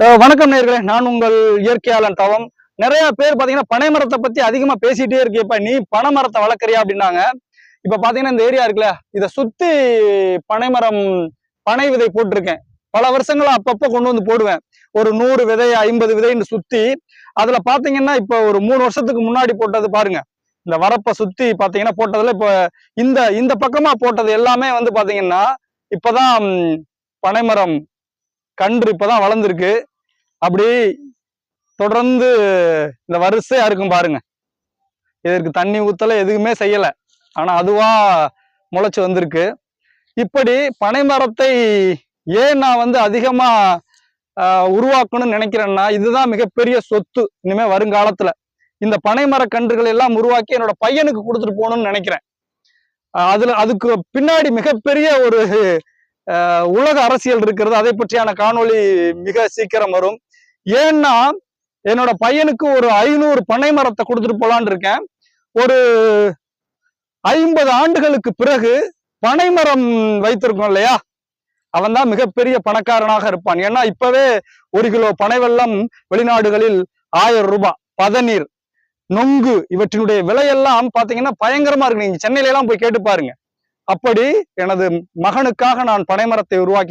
வணக்கம் நேர்களே நான் உங்கள் இயற்கையாளன் தவம். நிறைய பேர் பாத்தீங்கன்னா பனை மரத்தை பத்தி அதிகமா பேசிட்டே இருக்கியப்ப. நீ பனை மரத்தை வளர்க்குறியா அப்படின்னாங்க. இப்ப பாத்தீங்கன்னா இந்த ஏரியா இருக்குல்ல இதை சுத்தி பனைமரம் பனை விதை போட்டிருக்கேன். பல வருஷங்களா அப்பப்ப கொண்டு வந்து போடுவேன். ஒரு நூறு விதை ஐம்பது விதைன்னு சுத்தி அதுல பாத்தீங்கன்னா இப்ப ஒரு மூணு வருஷத்துக்கு முன்னாடி போட்டது பாருங்க. இந்த வரப்பை சுத்தி பாத்தீங்கன்னா போட்டதுல இப்ப இந்த இந்த பக்கமா போட்டது எல்லாமே வந்து பாத்தீங்கன்னா இப்பதான் பனைமரம் கன்று இப்பதான் வளர்ந்துருக்கு. அப்படி தொடர்ந்து இந்த வரிசையா இருக்கும் பாருங்க. இதற்கு தண்ணி ஊத்தல எதுவுமே செய்யலை. ஆனால் அதுவா முளைச்சி வந்திருக்கு. இப்படி பனை மரத்தை ஏன் நான் வந்து அதிகமாக உருவாக்கணும்னு நினைக்கிறேன்னா இதுதான் மிகப்பெரிய சொத்து. இனிமே வருங்காலத்தில் இந்த பனை மர கன்றுகள் எல்லாம் உருவாக்கி என்னோட பையனுக்கு கொடுத்துட்டு போகணும்னு நினைக்கிறேன். அதில் அதுல அதுக்கு பின்னாடி மிகப்பெரிய ஒரு உலக அரசியல் இருக்கிறது. அதை பற்றியான காணொளி மிக சீக்கிரம் வரும். ஏன்னா என்னோட பையனுக்கு ஒரு ஐநூறு பனை மரத்தை கொடுத்துட்டு போலான் இருக்கேன். ஒரு ஐம்பது ஆண்டுகளுக்கு பிறகு பனை மரம் வைத்திருக்கோம் இல்லையா? அவன் தான் மிகப்பெரிய பணக்காரனாக இருப்பான். ஏன்னா இப்பவே ஒரு கிலோ பனை வெள்ளம் வெளிநாடுகளில் ஆயிரம் ரூபாய் பதநீர் நொங்கு இவற்றினுடைய விலையெல்லாம் பாத்தீங்கன்னா பயங்கரமா இருக்கு. நீங்க சென்னையில எல்லாம் போய் கேட்டு பாருங்க. அப்படி எனது மகனுக்காக நான் பனைமரத்தை உருவாக்கி